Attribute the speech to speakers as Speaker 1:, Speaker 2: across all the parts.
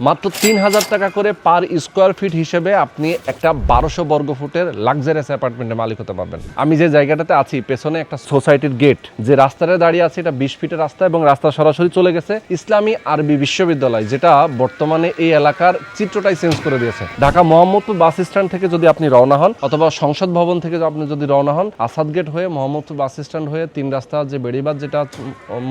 Speaker 1: মাত্র তিন হাজার টাকা করে পার স্কোয়ার ফিট হিসেবে আপনি একটা বারোশো বর্গ ফুটের লাক্সারিয়াস অ্যাপার্টমেন্টের মালিক হতে পারবেন। আমি যে জায়গাটাতে আছি, পেছনে একটা সোসাইটির গেট। যে রাস্তাটা দাঁড়িয়ে আছে, এটা বিশ ফিটের রাস্তা এবং রাস্তা সরাসরি চলে গেছে ইসলামী আরবি বিশ্ববিদ্যালয়, যেটা বর্তমানে এই এলাকার চিত্রটাই চেঞ্জ করে দিয়েছে। ঢাকা মোহাম্মদপুর বাস স্ট্যান্ড থেকে যদি আপনি রওনা হন, অথবা সংসদ ভবন থেকে আপনি যদি রওনা হন, আসাদ গেট হয়ে মোহাম্মদপুর বাস স্ট্যান্ড হয়ে তিন রাস্তা যে বেড়িবাদ যেটা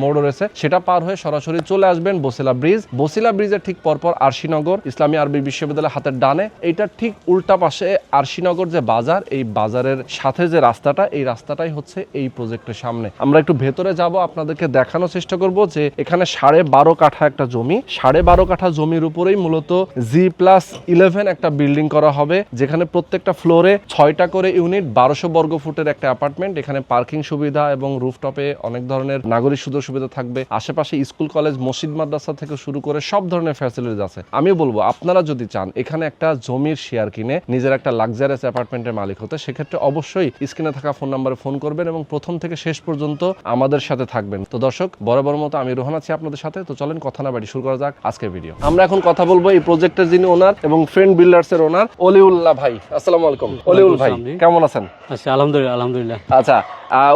Speaker 1: মোড় রয়েছে, সেটা পার হয়ে সরাসরি চলে আসবেন বসিলা ব্রিজ। বসিলা ব্রিজের ঠিক পরপর আরশিনগর ইসলামী আরবি বিশ্ববিদ্যালয় হাতের ডানে, এইটার ঠিক উল্টা পাশে আরশিনগর যে বাজার, এই বাজারের সাথে যে রাস্তাটা, এই রাস্তাটাই হচ্ছে এই প্রজেক্টের সামনে। আমরা একটু ভেতরে যাব, আপনাদেরকে দেখানোর চেষ্টা করব যে এখানে সাড়ে বারো কাঠা একটা জমি। সাড়ে বারো কাঠা জমির উপরেই মূলত জি প্লাস ইলেভেন একটা বিল্ডিং করা হবে, যেখানে প্রত্যেকটা ফ্লোরে ছয়টা করে ইউনিট বারোশো বর্গ ফুটের একটা অ্যাপার্টমেন্ট এখানে পার্কিং সুবিধা এবং রুফটপে অনেক ধরনের নাগরিক সুযোগ সুবিধা থাকবে। আশেপাশে স্কুল, কলেজ, মসজিদ, মাদ্রাসা থেকে শুরু করে সব ধরনের ফ্যাসিলিটিস আছে। আমি বলব আপনারা যদি চান এখানে একটা জমির শেয়ার কিনে নিজের একটা লাক্সারিয়াস অ্যাপার্টমেন্টের মালিক হতে সেক্ষেত্রে অবশ্যই স্ক্রিনে থাকা ফোন নাম্বারে ফোন করবেন এবং প্রথম থেকে শেষ পর্যন্ত আমাদের সাথে থাকবেন। তো দর্শক বরাবর মতো আমি রোহান আছি আপনাদের সাথে। তো চলেন কথা না বাড়ি শুরু করা যাক আজকের ভিডিও আমরা এখন কথা বলব এই প্রজেক্টের যিনি ওনার এবং ফ্রেন্ড বিল্ডার্স এর ওনার অলিউল্লাহ ভাই। আসসালামু আলাইকুম। অলিউল ভাই কেমন আছেন?
Speaker 2: আচ্ছা আলহামদুলিল্লাহ আলহামদুলিল্লাহ।
Speaker 1: আচ্ছা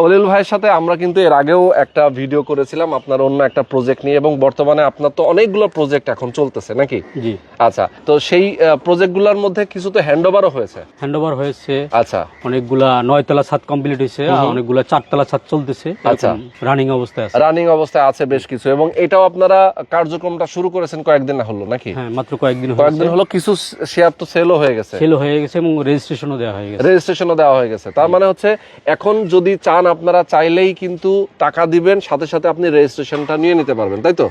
Speaker 1: অলিউল ভাইয়ের সাথে আমরা কিন্তু এর আগেও একটা ভিডিও করেছিলাম আপনার অন্য একটা প্রজেক্ট নিয়ে এবং বর্তমানে আপনার তো অনেকগুলো প্রজেক্ট এখন চলতেছে নাকি?
Speaker 2: জি।
Speaker 1: আচ্ছা তো সেই প্রজেক্টগুলোর মধ্যে কিছু তো হ্যান্ড ওভারও হয়েছে?
Speaker 2: হ্যান্ডওভার হয়েছে।
Speaker 1: আচ্ছা।
Speaker 2: অনেকগুলা নয়তলা ছাদ কমপ্লিট হয়েছে অনেকগুলা চারতলা ছাদ চলতেছে।
Speaker 1: আচ্ছা।
Speaker 2: রানিং অবস্থায় আছে।
Speaker 1: রানিং অবস্থায় আছে বেশ কিছু এবং এটাও আপনারা কার্যক্রমটা শুরু করেছেন কয়েকদিন হলো নাকি?
Speaker 2: হ্যাঁ মাত্র কয়েকদিন
Speaker 1: কয়েকদিন হলো কিছু শেয়ার তো সেলও হয়ে গেছে।
Speaker 2: সেল হয়ে গেছে এবং রেজিস্ট্রেশনও দেওয়া হয়ে গেছে।
Speaker 1: রেজিস্ট্রেশনও দেওয়া হয়ে গেছে। তার মানে হচ্ছে এখন যদি চান আপনারা চাইলেই কিন্তু টাকা দিবেন সাথে সাথে আপনি রেজিস্ট্রেশনটা নিয়ে নিতে পারবেন তাই তো।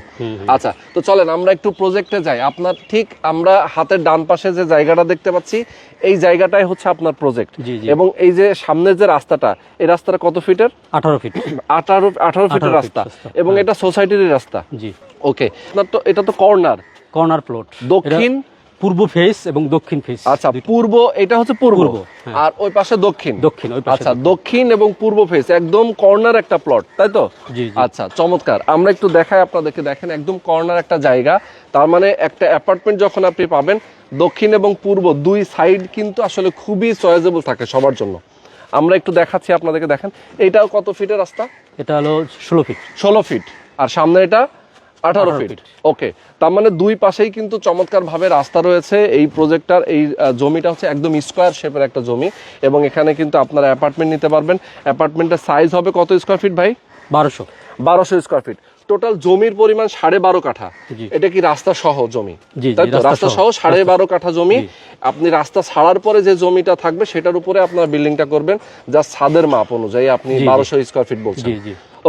Speaker 1: আচ্ছা তো চলেন আমরা একটু প্রজেক্টে যাই। আপনার ঠিক আমরা হাতের ডান পাশে যে জায়গাটা দেখতে পাচ্ছি এই জায়গাটাই হচ্ছে আপনার প্রজেক্ট এবং এই যে সামনের যে রাস্তাটা এই রাস্তাটা কত ফিটের?
Speaker 2: আঠারো ফিট।
Speaker 1: আঠারো আঠারো ফিটের রাস্তা।
Speaker 2: রাস্তা,
Speaker 1: এবং এটা সোসাইটির রাস্তা।
Speaker 2: জি।
Speaker 1: ওকে আপনার তো এটা তো কর্নার
Speaker 2: কর্নার প্লট
Speaker 1: দক্ষিণ
Speaker 2: পূর্ব ফেস এবং দক্ষিণ ফেস
Speaker 1: আচ্ছা পূর্ব এটা হচ্ছে পূর্ব।
Speaker 2: হ্যাঁ।
Speaker 1: আর ওই পাশে দক্ষিণ।
Speaker 2: দক্ষিণ ওই পাশে
Speaker 1: আচ্ছা দক্ষিণ। এবং পূর্ব ফেস একদম কর্নার একটা প্লট তাই তো?
Speaker 2: জি জি।
Speaker 1: আচ্ছা চমৎকার। আমরা একটু দেখাই আপনাদেরকে দেখেন একদম কর্নার একটা জায়গা। তার মানে একটা অ্যাপার্টমেন্ট যখন আপনি পাবেন দক্ষিণ এবং পূর্ব দুই সাইড কিন্তু আসলে খুবই চয়েজেবল থাকে সবার জন্য। আমরা একটু দেখাচ্ছি আপনাদেরকে দেখেন। এটাও কত ফিটের রাস্তা?
Speaker 2: এটা হলো ষোলো ফিট
Speaker 1: ষোলো ফিট আর সামনে এটা আঠারো ফিট। ওকে তার মানে দুই পাশেই কিন্তু চমৎকার ভাবে রাস্তা রয়েছে। এই প্রজেক্টটার এই জমিটা হচ্ছে একদম স্কোয়ার শেপের একটা জমি। এবং এখানে কিন্তু আপনারা অ্যাপার্টমেন্ট নিতে পারবেন। অ্যাপার্টমেন্টের সাইজ হবে কত স্কোয়ার ফিট ভাই?
Speaker 2: বারোশো।
Speaker 1: বারোশো স্কোয়ার ফিট টোটাল জমির পরিমাণ সাড়ে বারো কাঠা। এটা কি রাস্তা সহ জমি? তাই তো?
Speaker 2: রাস্তা সহ।
Speaker 1: সাড়ে বারো কাঠা জমি। আপনি রাস্তা ছাড়ার পরে যে জমিটা থাকবে সেটার উপরে আপনারা বিল্ডিংটা করবেন। যা ছাদের মাপ অনুযায়ী আপনি। বারোশো স্কোয়ার ফিট বলছেন।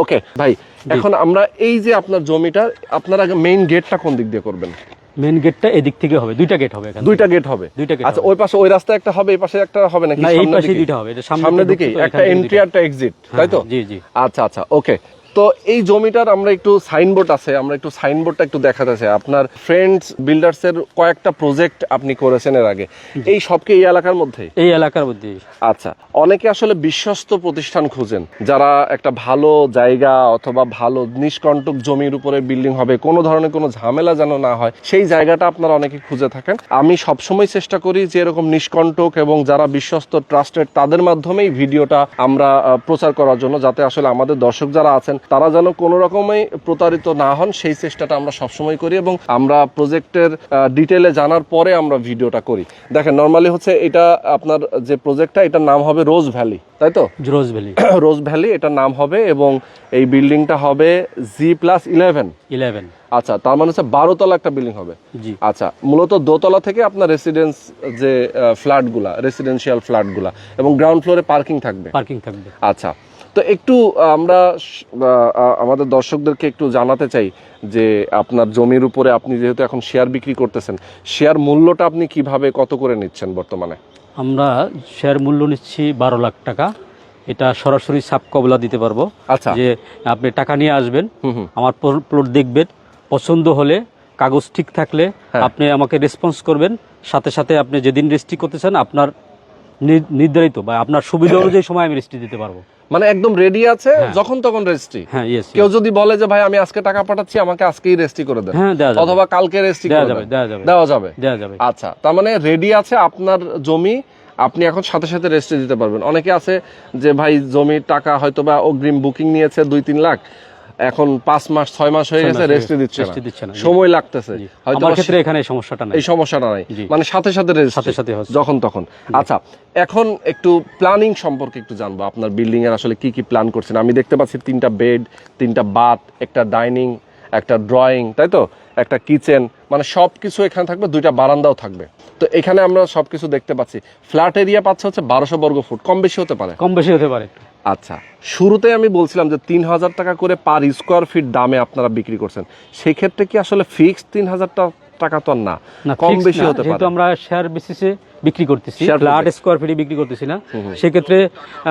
Speaker 1: ওকে ভাই এখন আমরা এই যে আপনার জমিটা আপনার আগে মেইন গেটটা কোন দিক দিয়ে করবেন?
Speaker 2: মেইন গেটটা এদিক থেকে হবে দুইটা গেট হবে এখানে
Speaker 1: দুইটা গেট হবে?
Speaker 2: দুইটা গেট
Speaker 1: আচ্ছা ওই পাশে ওই রাস্তা একটা হবে এই পাশে একটা হবে নাকি
Speaker 2: না এই পাশে দুইটা হবে এটা
Speaker 1: সামনের দিকে একটা এন্ট্রি
Speaker 2: আর
Speaker 1: একটা এক্সিট
Speaker 2: হ্যাঁ,
Speaker 1: তাই তো?
Speaker 2: জি জি।
Speaker 1: আচ্ছা আচ্ছা ওকে তো এই জমিটার আমরা একটু সাইনবোর্ড আছে আমরা একটু সাইনবোর্ডটা একটু দেখাতে চাই। আপনার ফ্রেন্ডস বিল্ডার্স এর কয়েকটা প্রজেক্ট আপনি করেছেন এর আগে। এই সবকে এই এলাকার মধ্যে?
Speaker 2: এই এলাকার মধ্যে
Speaker 1: আচ্ছা অনেকে আসলে বিশ্বস্ত প্রতিষ্ঠান খুঁজেন যারা একটা ভালো জায়গা অথবা ভালো নিষ্কণ্টক জমির উপরে বিল্ডিং হবে কোনো ধরনের কোনো ঝামেলা যেন না হয় সেই জায়গাটা আপনারা অনেকে খুঁজে থাকেন। আমি সবসময় চেষ্টা করি যে এরকম নিষ্কণ্টক এবং যারা বিশ্বস্ত ট্রাস্টেড তাদের মাধ্যমেই ভিডিওটা আমরা প্রচার করার জন্য যাতে আসলে আমাদের দর্শক যারা আছেন তারা যেন কোনো রকমই প্রতারিত না হন সেই চেষ্টাটা আমরা সবসময় করি এবং আমরা প্রজেক্টের ডিটেলে জানার পরে আমরা ভিডিওটা করি। দেখেন নর্মালি হচ্ছে এটা আপনার যে প্রজেক্টটা এটার নাম হবে রোজ ভ্যালি তাই তো?
Speaker 2: রোজ ভ্যালি
Speaker 1: রোজ ভ্যালি এটার নাম হবে এবং এই বিল্ডিংটা হবে জি প্লাস ইলেভেন
Speaker 2: ইলেভেন
Speaker 1: আচ্ছা তার মানে হচ্ছে বারো তলা একটা বিল্ডিং হবে।
Speaker 2: জি।
Speaker 1: আচ্ছা মূলত দোতলা থেকে আপনার রেসিডেন্স যে ফ্ল্যাটগুলা রেসিডেন্সিয়াল ফ্ল্যাটগুলা এবং গ্রাউন্ড ফ্লোরে পার্কিং থাকবে।
Speaker 2: পার্কিং থাকবে।
Speaker 1: আচ্ছা তো একটু আমরা আমাদের দর্শকদেরকে একটু জানাতে চাই যে আপনার জমির উপরে আপনি যেহেতু এখন শেয়ার বিক্রি করতেছেন শেয়ার মূল্যটা আপনি কীভাবে কত করে নিচ্ছেন বর্তমানে?
Speaker 2: আমরা শেয়ার মূল্য নিচ্ছি বারো লাখ টাকা। এটা সরাসরি সাপ কবলা দিতে পারব।
Speaker 1: আচ্ছা।
Speaker 2: যে আপনি টাকা নিয়ে আসবেন আমার প্লট দেখবেন পছন্দ হলে কাগজ ঠিক থাকলে
Speaker 1: হ্যাঁ।
Speaker 2: আপনি আমাকে রেসপন্স করবেন। সাথে সাথে আপনি যেদিন রেজিস্ট্রি করতে চান আপনার নির্ধারিত বা আপনার সুবিধা অনুযায়ী সময় আমি রেজিস্ট্রি দিতে পারব।
Speaker 1: মানে একদম রেডি আছে
Speaker 2: হ্যাঁ।
Speaker 1: যখন তখন রেজিস্ট্রি
Speaker 2: হ্যাঁ
Speaker 1: কেউ যদি বলে যে ভাই আমি আজকে টাকা পাঠাচ্ছি আমাকে আজকেই রেজিস্ট্রি করে দেন।
Speaker 2: হ্যাঁ দেওয়া যাবে।
Speaker 1: অথবা কালকে রেজিস্ট্রি করে
Speaker 2: যাবে
Speaker 1: দেন।
Speaker 2: দেওয়া যাবে।
Speaker 1: যাবে।
Speaker 2: দেওয়া যাবে।
Speaker 1: আচ্ছা তার মানে রেডি আছে আপনার জমি আপনি এখন সাথে সাথে রেজিস্ট্রি দিতে পারবেন। অনেকে আছে যে ভাই জমির টাকা হয়তো বা অগ্রিম বুকিং নিয়েছে দুই তিন লাখ। এখন পাঁচ মাস ছয় মাস হয়ে গেছে
Speaker 2: গেছে,
Speaker 1: দিচ্ছে না। সময় লাগতেছে। হয়তো
Speaker 2: আমার ক্ষেত্রে এখানে সমস্যাটা নাই।
Speaker 1: এই সমস্যাটা নাই। মানে সাথে সাথে
Speaker 2: সাথে সাথে
Speaker 1: যখন তখন। আচ্ছা এখন একটু প্ল্যানিং সম্পর্কে একটু জানব। আপনার বিল্ডিং এর আসলে কি কি প্ল্যান করছেন? আমি দেখতে পাচ্ছি তিনটা বেড তিনটা বাথ একটা ডাইনিং একটা ড্রয়িং তাই তো? একটা কিচেন মানে সব কিছু এখানে থাকবে দুইটা বারান্দাও থাকবে। তো এখানে আমরা সবকিছু দেখতে পাচ্ছি। ফ্ল্যাট এরিয়া পাচ্ছে হচ্ছে বারোশো বর্গ ফুট। কম বেশি হতে পারে।
Speaker 2: কম বেশি হতে পারে
Speaker 1: আচ্ছা শুরুতে আমি বলছিলাম যে তিন হাজার টাকা করে পার স্কোয়ার ফিট দামে আপনারা বিক্রি করছেন। সেক্ষেত্রে কি আসলে ফিক্স তিন হাজার টাকা তো না? কম বেশি হতে পারে।
Speaker 2: আমরা শেয়ার বেসিসে বিক্রি করতেছি
Speaker 1: আট
Speaker 2: ফ্ল্যাট স্কোয়ার ফিটে বিক্রি করতেছি না। সেক্ষেত্রে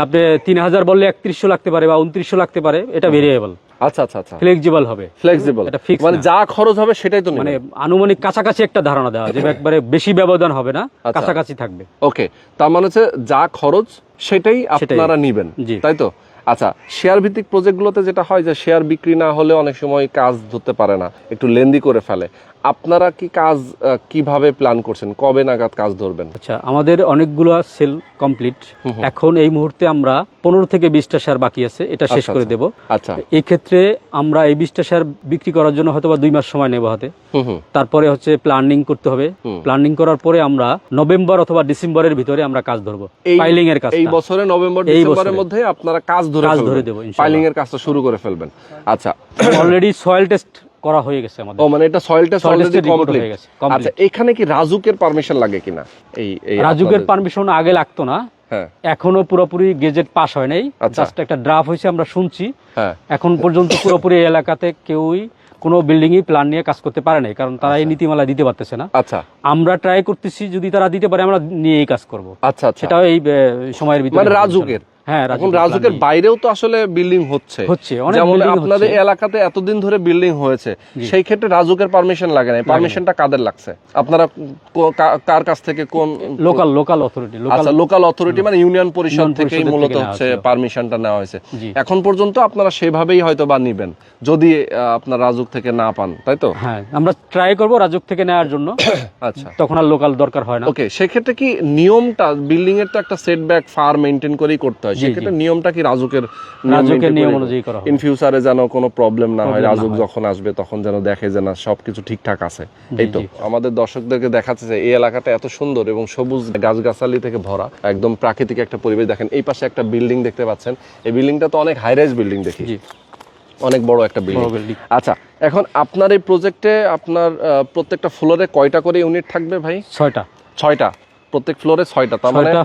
Speaker 2: আপনি তিন হাজার বললে একত্রিশশো লাগতে পারে বা উনত্রিশশো লাগতে পারে এটা ভেরিয়েবল
Speaker 1: আচ্ছা আচ্ছা আচ্ছা।
Speaker 2: ফ্লেক্সিবল হবে।
Speaker 1: ফ্লেক্সিবল
Speaker 2: এটা
Speaker 1: মানে যা খরচ হবে সেটাই তো
Speaker 2: মানে আনুমানিক কাছাকাছি একটা ধারণা দেওয়া যে একবারে বেশি ব্যবধান হবে না
Speaker 1: আচ্ছা।
Speaker 2: কাছাকাছি থাকবে।
Speaker 1: ওকে তার মানে হচ্ছে যা খরচ সেটাই আপনারা নিবেন। তাই তো? আচ্ছা শেয়ার ভিত্তিক প্রজেক্টগুলোতে যেটা হয় যে শেয়ার বিক্রি না হলে অনেক সময় কাজ ধরতে পারে না একটু লেন্দি করে ফেলে। আপনারা কি কাজ কীভাবে প্ল্যান করছেন? কবে নাগাদ কাজ ধরবেন?
Speaker 2: আচ্ছা আমাদের অনেকগুলো সেল কমপ্লিট এখন এই মুহূর্তে আমরা পনেরো থেকে বিশটা শেয়ার বাকি আছে এটা শেষ
Speaker 1: আচ্ছা,
Speaker 2: করে
Speaker 1: আচ্ছা।
Speaker 2: দেব।
Speaker 1: আচ্ছা।
Speaker 2: এই ক্ষেত্রে আমরা এই বিশটা শেয়ার বিক্রি করার জন্য হয়তো বা দুই মাস সময় নেব হাতে। তারপরে হচ্ছে প্ল্যানিং করতে হবে। প্ল্যানিং করার পরে আমরা নভেম্বর অথবা ডিসেম্বরের ভিতরে আমরা কাজ ধরবো।
Speaker 1: এই
Speaker 2: ফাইলিং এর কাজ
Speaker 1: এই বছরে নভেম্বর ডিসেম্বরের মধ্যে আপনারা কাজ
Speaker 2: কাজ ধরে দেবো, ইনশাআল্লাহ।
Speaker 1: এর কাজটা শুরু করে ফেলবেন। আচ্ছা।
Speaker 2: অলরেডি সয়েল টেস্ট করা হয়ে গেছে আমাদের।
Speaker 1: ও মানে এটা সয়েল টেস্ট অলরেডি কমপ্লিট
Speaker 2: হয়ে গেছে,
Speaker 1: আচ্ছা এখানে কি রাজুকের পারমিশন লাগে কিনা? এই
Speaker 2: রাজুকের পারমিশন আগে লাগতো না।
Speaker 1: হ্যাঁ।
Speaker 2: এখনও পুরোপুরি গেজেট পাস হয় নাই।
Speaker 1: আচ্ছা।
Speaker 2: জাস্ট একটা ড্রাফট হয়েছে আমরা শুনছি।
Speaker 1: হ্যাঁ।
Speaker 2: এখন পর্যন্ত পুরোপুরি এলাকাতে কেউই কোনো বিল্ডিং ই প্ল্যান নিয়ে কাজ করতে পারে নাই কারণ তারা এই নীতিমালা দিতে পারতেছে না।
Speaker 1: আচ্ছা।
Speaker 2: আমরা ট্রাই করতেছি যদি তারা দিতে পারে আমরা নিয়েই কাজ করব।
Speaker 1: আচ্ছা আচ্ছা।
Speaker 2: সেটাও এই সময়ের ভিতরে।
Speaker 1: মানে রাজুকের?
Speaker 2: হ্যাঁ
Speaker 1: এখন
Speaker 2: রাজুকের
Speaker 1: বাইরেও তো আসলে বিল্ডিং হচ্ছে।
Speaker 2: হচ্ছে,
Speaker 1: যেমন আপনাদের এলাকাতে এতদিন ধরে বিল্ডিং হয়েছে সেই ক্ষেত্রে রাজুকের পারমিশন লাগে না পারমিশনটা কাদের লাগছে? আপনারা কার কাছ থেকে কোন
Speaker 2: লোকাল লোকাল অথরিটি
Speaker 1: আচ্ছা লোকাল অথরিটি মানে ইউনিয়ন পরিষদ থেকেই মূলত হচ্ছে পারমিশনটা নেওয়া হয়েছে। এখন পর্যন্ত আপনারা সেভাবেই হয়তো বা নিবেন যদি আপনার রাজুক থেকে না পান তাই তো?
Speaker 2: হ্যাঁ আমরা ট্রাই করব রাজুক থেকে নেওয়ার জন্য।
Speaker 1: আচ্ছা।
Speaker 2: তখন আর লোকাল দরকার হয় না।
Speaker 1: ওকে সেক্ষেত্রে কি নিয়মটা বিল্ডিং এর তো একটা সেটব্যাক ফার মেনটেন করেই করতে হয়। সেক্ষেত্রে নিয়মটা কি রাজুকের
Speaker 2: রাজুকের নিয়ম অনুযায়ী করা হবে।
Speaker 1: ইন ফিউচারে যেন কোনো প্রবলেম না হয় রাজুক যখন আসবে তখন যেন দেখে যে না সবকিছু ঠিকঠাক আছে। এই তো আমাদের দর্শকদেরকে দেখাচ্ছে যে এই এলাকাটা এত সুন্দর এবং সবুজ গাছগাছালি থেকে ভরা একদম প্রাকৃতিক একটা পরিবেশ। দেখেন এই পাশে একটা বিল্ডিং দেখতে পাচ্ছেন। এই বিল্ডিংটা তো অনেক হাই রাইজ বিল্ডিং দেখি অনেক বড় একটা বিল্ডিং আচ্ছা এখন আপনার এই প্রজেক্টে আপনার প্রত্যেকটা ফ্লোরে কয়টা করে ইউনিট থাকবে ভাই?
Speaker 2: ছয়টা।
Speaker 1: ছয়টা। প্রত্যেক ফ্লোরে ছয়টা তার মানে
Speaker 2: ছয়টা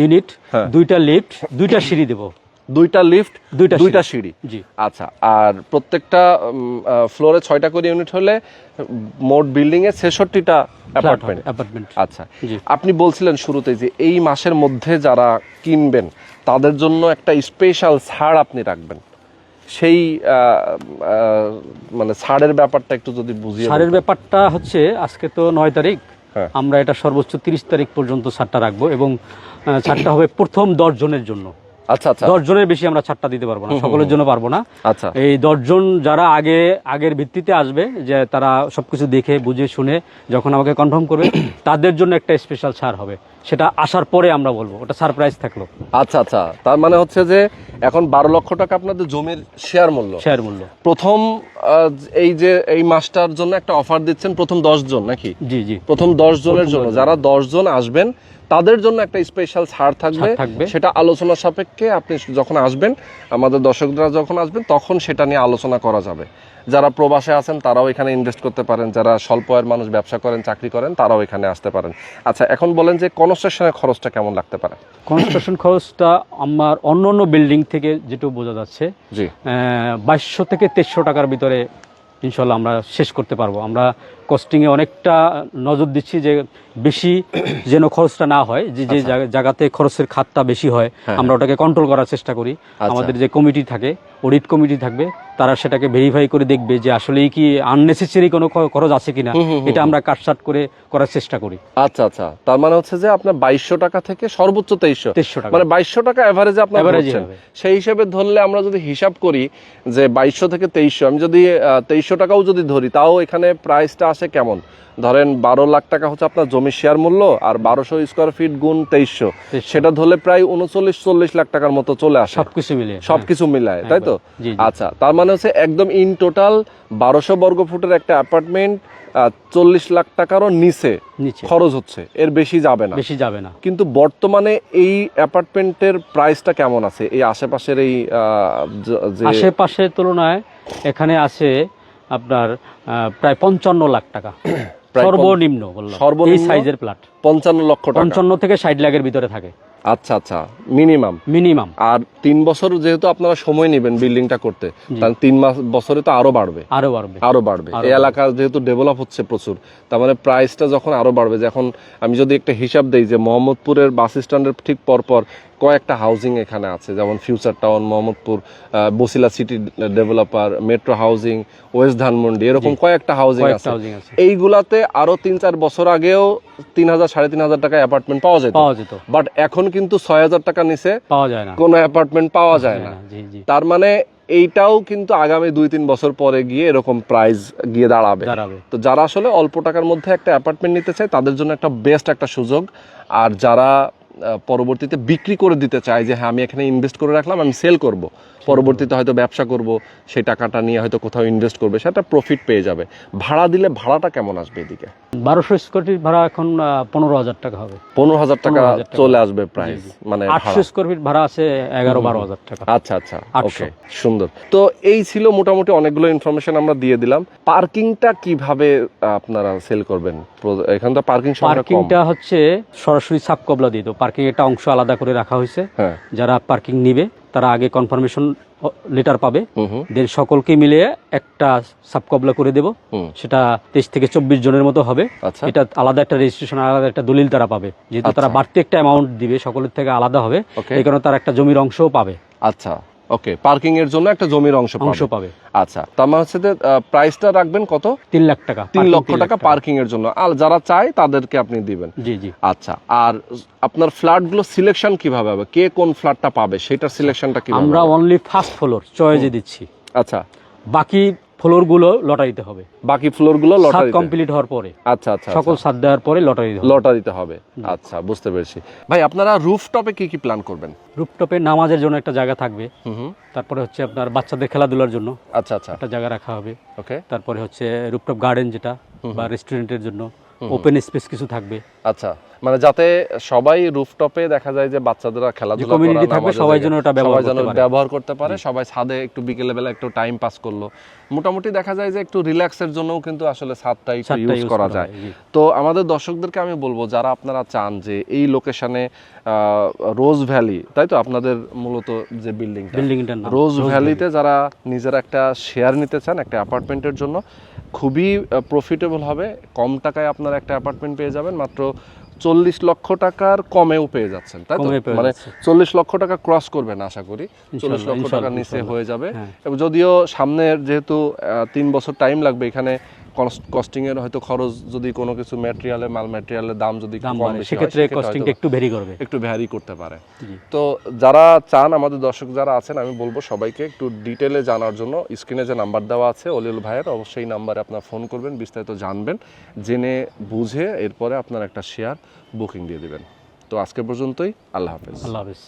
Speaker 2: ইউনিট
Speaker 1: হ্যাঁ।
Speaker 2: দুইটা লিফট দুইটা সিঁড়ি দেব।
Speaker 1: দুইটা লিফট
Speaker 2: দুইটা
Speaker 1: দুইটা সিঁড়ি।
Speaker 2: জি।
Speaker 1: আচ্ছা আর প্রত্যেকটা ফ্লোরে ছয়টা করে ইউনিট হলে মোট বিল্ডিং এ ছেষট্টিটা অ্যাপার্টমেন্ট।
Speaker 2: অ্যাপার্টমেন্ট।
Speaker 1: আচ্ছা আপনি বলছিলেন শুরুতে যে এই মাসের মধ্যে যারা কিনবেন তাদের জন্য একটা স্পেশাল ছাড় আপনি রাখবেন। সেই মানে ছাড়ের ব্যাপারটা একটু যদি বুঝিয়ে ছাড়ের
Speaker 2: ব্যাপারটা হচ্ছে আজকে তো নয় তারিখ।
Speaker 1: হ্যাঁ।
Speaker 2: আমরা এটা সর্বোচ্চ তিরিশ তারিখ পর্যন্ত ছাড়টা রাখব এবং ছাড়টা হবে প্রথম দশ জনের জন্য।
Speaker 1: আচ্ছা আচ্ছা।
Speaker 2: দশ জনের বেশি আমরা ছাড়টা দিতে পারব না সকলের জন্য পারব না।
Speaker 1: আচ্ছা।
Speaker 2: এই দশজন যারা আগে আগের ভিত্তিতে আসবে যে তারা সবকিছু দেখে বুঝে শুনে যখন আমাকে কনফার্ম করবে তাদের জন্য একটা স্পেশাল ছাড় হবে। সেটা আসার পরে আমরা বলব ওটা সারপ্রাইজ থাকল।
Speaker 1: আচ্ছা আচ্ছা। তার মানে হচ্ছে যে এখন বারো লক্ষ টাকা আপনাদের জমির শেয়ার মূল্য।
Speaker 2: শেয়ার মূল্য।
Speaker 1: প্রথম এই যে এই মাসটার জন্য একটা অফার দিচ্ছেন প্রথম দশ জন নাকি?
Speaker 2: জি জি।
Speaker 1: প্রথম দশ জনের জন্য। যারা দশ জন আসবেন তাদের জন্য একটা স্পেশাল ছাড় থাকবে। সেটা আলোচনা সাপেক্ষে আপনি যখন আসবেন আমাদের দর্শকরা যখন আসবেন তখন সেটা নিয়ে আলোচনা করা যাবে। যারা প্রবাসে আছেন তারাও এখানে ইনভেস্ট করতে পারেন। যারা স্বল্প আয়ের মানুষ ব্যবসা করেন চাকরি করেন তারাও এখানে আসতে পারেন। আচ্ছা এখন বলেন যে কনস্ট্রাকশনের খরচটা কেমন লাগতে পারে?
Speaker 2: কনস্ট্রাকশন খরচটা আমার অন্য অন্য বিল্ডিং থেকে যেটুকু বোঝা যাচ্ছে
Speaker 1: জি।
Speaker 2: বাইশশো থেকে তেইশশো টাকার ভিতরে ইনশাল্লাহ আমরা শেষ করতে পারব। আমরা কস্টিংয়ে অনেকটা নজর দিচ্ছি যে বেশি যেন খরচটা না হয় যে যে জায়গাতে খরচের খাতটা বেশি হয়
Speaker 1: আচ্ছা। হ্যাঁ,
Speaker 2: আমরা ওটাকে কন্ট্রোল করার চেষ্টা করি। আমাদের যে কমিটি থাকে অডিট কমিটি থাকবে তারা সেটাকে ভেরিফাই করে দেখবে যে আসলেই কি আননেসেসারি কোনো খরচ আছে কিনা। এটা আমরা কাটসাট করে করার চেষ্টা করি।
Speaker 1: আচ্ছা আচ্ছা। তার মানে হচ্ছে যে আপনার বাইশশো টাকা থেকে সর্বোচ্চ তেইশশো।
Speaker 2: তেইশশো টাকা।
Speaker 1: মানে বাইশশো টাকা এভারেজে আপনার। সেই হিসেবে ধরলে আমরা যদি হিসাব করি যে বাইশশো থেকে তেইশশো আমি যদি তেইশশো টাকাও যদি ধরি তাও এখানে প্রাইসটা আসে কেমন? ধরেন বারো লাখ টাকা হচ্ছে আপনার জমির শেয়ার মূল্য আর বারোশো স্কোয়ার ফিট গুণ তেইশশো। সেটা ধরলে প্রায় উনচল্লিশ চল্লিশ লাখ টাকার মতো চলে আসে।
Speaker 2: সবকিছু মিলিয়ে।
Speaker 1: সবকিছু মিলায় তাই তো। আচ্ছা তার মানে হচ্ছে একদম ইন টোটাল বারোশো বর্গ ফুটের একটা অ্যাপার্টমেন্ট চল্লিশ লাখ টাকারও নিচে
Speaker 2: নিচে।
Speaker 1: খরচ হচ্ছে। এর বেশি যাবে না।
Speaker 2: বেশি যাবে না।
Speaker 1: কিন্তু বর্তমানে এই অ্যাপার্টমেন্টের প্রাইসটা কেমন আছে? এই আশেপাশের এই
Speaker 2: আশেপাশের তুলনায় এখানে আছে আপনার প্রায় পঞ্চান্ন লাখ টাকা। সর্বনিম্ন
Speaker 1: সর্বনিম্ন?
Speaker 2: সাইজের প্লাট।
Speaker 1: পঞ্চান্ন লক্ষ
Speaker 2: পঞ্চান্ন থেকে ষাট লাখের ভিতরে থাকে।
Speaker 1: আচ্ছা আচ্ছা। মিনিমাম।
Speaker 2: মিনিমাম।
Speaker 1: আর তিন বছর যেহেতু আপনারা সময় নেবেন বিল্ডিংটা করতে তাহলে তিন মাস বছরে তো আরও বাড়বে।
Speaker 2: আরও বাড়বে।
Speaker 1: আরও বাড়বে। এই এলাকা যেহেতু ডেভেলপ হচ্ছে প্রচুর তার মানে প্রাইসটা যখন আরও বাড়বে যে এখন আমি যদি একটা হিসাব দেই যে মোহাম্মদপুরের বাস স্ট্যান্ডের ঠিক পরপর কয়েকটা হাউজিং এখানে আছে যেমন future town Mohammadpur Basila city developer metro housing west Dhanmondi এরকম কয়েকটা হাউজিং আছে। এইগুলাতে আরও তিন চার বছর আগেও তিন হাজার সাড়ে তিন হাজার টাকা অ্যাপার্টমেন্ট পাওয়া যেত।
Speaker 2: পাওয়া যেত।
Speaker 1: বাট এখন কিন্তু ছয় হাজার টাকা নিচে
Speaker 2: পাওয়া যায় না।
Speaker 1: কোনো অ্যাপার্টমেন্ট পাওয়া যায় না। তার মানে এইটাও কিন্তু আগামী দুই তিন বছর পরে গিয়ে এরকম প্রাইস গিয়ে দাঁড়াবে। তো যারা আসলে অল্প টাকার মধ্যে একটা অ্যাপার্টমেন্ট নিতে চায় তাদের জন্য একটা বেস্ট একটা সুযোগ। আর যারা পরবর্তীতে বিক্রি করে দিতে চায় যে হ্যাঁ আমি এখানে ইনভেস্ট করে রাখলাম, আমি সেল করব। পরবর্তীতে হয়তো ব্যবসা করব সেই টাকাটা নিয়ে হয়তো কোথাও ইনভেস্ট করবে সেটা প্রফিট পেয়ে যাবে। ভাড়া দিলে ভাড়াটা কেমন আসবে এদিকে?
Speaker 2: বারোশো স্কোয়ার ফিট ভাড়া এখন পনেরো হাজার টাকা হবে।
Speaker 1: পনেরো হাজার টাকা চলে আসবে প্রাইস মানে
Speaker 2: আটশো স্কোয়ার ফিট ভাড়া আছে এগারো বারো হাজার টাকা।
Speaker 1: আচ্ছা আচ্ছা। ওকে সুন্দর। তো এই ছিল মোটামুটি অনেকগুলো ইনফরমেশন আমরা দিয়ে দিলাম। পার্কিংটা কীভাবে আপনারা সেল করবেন? এখানে তো পার্কিং
Speaker 2: পার্কিংটা হচ্ছে সরাসরি সাব কবলা দিয়ে তো পার্কিং একটা অংশ আলাদা করে রাখা হয়েছে।
Speaker 1: হ্যাঁ।
Speaker 2: যারা পার্কিং নিবে তারা আগে কনফার্মেশন লেটার পাবে। দেন সকলকে মিলিয়ে একটা সাবকবলা করে দেব। সেটা তেইশ থেকে চব্বিশ জনের মতো হবে।
Speaker 1: আচ্ছা।
Speaker 2: এটা আলাদা একটা রেজিস্ট্রেশন আলাদা একটা দলিল তারা পাবে। যেহেতু তারা
Speaker 1: আচ্ছা।
Speaker 2: বাড়তি একটা অ্যামাউন্ট দিবে সকলের থেকে আলাদা হবে। এই কারণে তারা একটা জমির অংশও পাবে।
Speaker 1: আচ্ছা। ওকে পার্কিং এর জন্য একটা জমির অংশ
Speaker 2: অংশ
Speaker 1: পাবে। আচ্ছা তার মানে হচ্ছে প্রাইসটা রাখবেন কত?
Speaker 2: তিন লাখ টাকা
Speaker 1: তিন লক্ষ টাকা পার্কিং এর জন্য। আর যারা চায় তাদেরকে আপনি দিবেন।
Speaker 2: জি জি।
Speaker 1: আচ্ছা আর আপনার ফ্ল্যাটগুলো সিলেকশন কীভাবে হবে? কে কোন ফ্ল্যাটটা পাবে? সেটার সিলেকশনটা কি
Speaker 2: আমরা অনলি ফার্স্ট ফ্লোর চয়েজে দিচ্ছি।
Speaker 1: আচ্ছা।
Speaker 2: বাকি ফ্লোরগুলো লটারিতে হবে।
Speaker 1: বাকি ফ্লোরগুলো
Speaker 2: সাত কমপ্লিট হওয়ার পরে।
Speaker 1: আচ্ছা আচ্ছা
Speaker 2: সকল সাত দেওয়ার পরে লটারি
Speaker 1: লটারিতে হবে। আচ্ছা বুঝতে পেরেছি। ভাই আপনারা রুফটপে কি কি প্ল্যান করবেন?
Speaker 2: রুপটপে নামাজের জন্য একটা জায়গা থাকবে। তারপরে হচ্ছে আপনার বাচ্চাদের খেলাধুলার জন্য
Speaker 1: আচ্ছা আচ্ছা।
Speaker 2: একটা জায়গা রাখা হবে।
Speaker 1: ওকে
Speaker 2: তারপরে হচ্ছে রুপটপ গার্ডেন যেটা বা রেস্টুরেন্টের জন্য ওপেন স্পেস কিছু থাকবে।
Speaker 1: আচ্ছা মানে যাতে সবাই রুফটপে দেখা যায় যে বাচ্চাদের খেলাধুলা
Speaker 2: থাকবে, সবাই যেন ওটা ব্যবহার
Speaker 1: যেন। ব্যবহার করতে পারে সবাই ছাদে একটু বিকেলে বেলা একটু টাইম পাস করল। মোটামুটি দেখা যায় যে একটু রিল্যাক্সের জন্যও কিন্তু আসলে ছাদটা একটু ইউজ করা যায়। তো আমাদের দর্শকদেরকে আমি বলব যারা আপনারা চান যে এই লোকেশনে রোজ ভ্যালি তাই তো? আপনাদের মূলত যে বিল্ডিংটা
Speaker 2: বিল্ডিংটার
Speaker 1: রোজ ভ্যালিতে যারা নিজের একটা শেয়ার নিতে চান একটা অ্যাপার্টমেন্টের জন্য খুবই প্রফিটেবল হবে। কম টাকায় আপনারা একটা অ্যাপার্টমেন্ট পেয়ে যাবেন মাত্র চল্লিশ লক্ষ টাকার কমেও পেয়ে যাচ্ছেন তাই তো? মানে চল্লিশ লক্ষ টাকা ক্রস করবেন আশা করি। চল্লিশ লক্ষ টাকার নিচে হয়ে যাবে।
Speaker 2: হ্যাঁ।
Speaker 1: এবং যদিও সামনের যেহেতু তিন বছর টাইম লাগবে এখানে কস্টিং এর হয়তো খরচ যদি কোনো কিছু ম্যাটেরিয়ালের মাল ম্যাটেরিয়ালের দাম যদি কম বেশি
Speaker 2: সেক্ষেত্রে কস্টিংটা একটু ভেরি করবে।
Speaker 1: একটু ভ্যারি করতে পারে। তো যারা চান আমাদের দর্শক যারা আছেন আমি বলব সবাইকে একটু ডিটেলে জানার জন্য স্ক্রিনে যে নাম্বার দেওয়া আছে অলিউল ভাইয়ের অবশ্যই নাম্বারে আপনার ফোন করবেন বিস্তারিত জানবেন জেনে বুঝে এরপরে আপনার একটা শেয়ার বুকিং দিয়ে দিবেন। তো আজকে পর্যন্তই আল্লাহ হাফেজ।
Speaker 2: আল্লাহ হাফিজ।